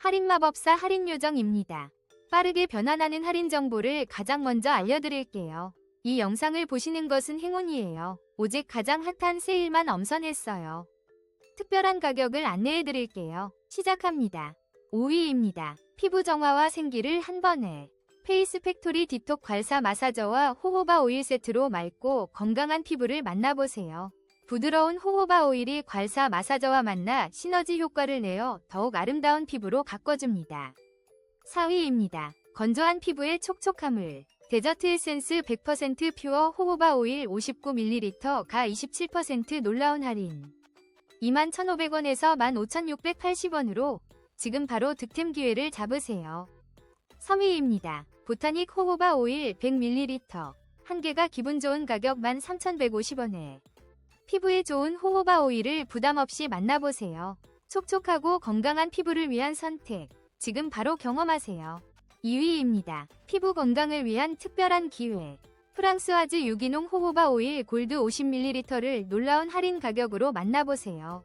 할인 마법사 할인 요정입니다. 빠르게 변환하는 할인 정보를 가장 먼저 알려드릴게요. 이 영상을 보시는 것은 행운이에요. 오직 가장 핫한 세일만 엄선했어요. 특별한 가격을 안내해드릴게요. 시작합니다. 5위입니다. 피부 정화와 생기를 한 번에 페이스 팩토리 디톡 괄사 마사저와 호호바 오일 세트로 맑고 건강한 피부를 만나보세요. 부드러운 호호바 오일이 괄사 마사저와 만나 시너지 효과를 내어 더욱 아름다운 피부로 가꿔줍니다. 4위입니다. 건조한 피부의 촉촉함을 데저트 에센스 100% 퓨어 호호바 오일 59ml 가 27% 놀라운 할인 21,500원에서 15,680원으로 지금 바로 득템 기회를 잡으세요. 3위입니다. 보타닉 호호바 오일 100ml 한 개가 기분 좋은 가격 13,150원에 피부에 좋은 호호바 오일을 부담 없이 만나보세요. 촉촉하고 건강한 피부를 위한 선택. 지금 바로 경험하세요. 2위입니다. 피부 건강을 위한 특별한 기회. 프랑스와즈 유기농 호호바 오일 골드 50ml를 놀라운 할인 가격으로 만나보세요.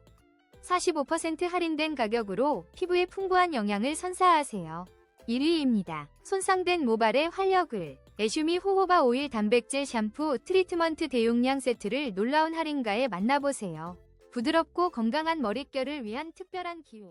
45% 할인된 가격으로 피부에 풍부한 영양을 선사하세요. 1위입니다. 손상된 모발의 활력을 애슈미 호호바 오일 단백질 샴푸 트리트먼트 대용량 세트를 놀라운 할인가에 만나보세요. 부드럽고 건강한 머릿결을 위한 특별한 기회.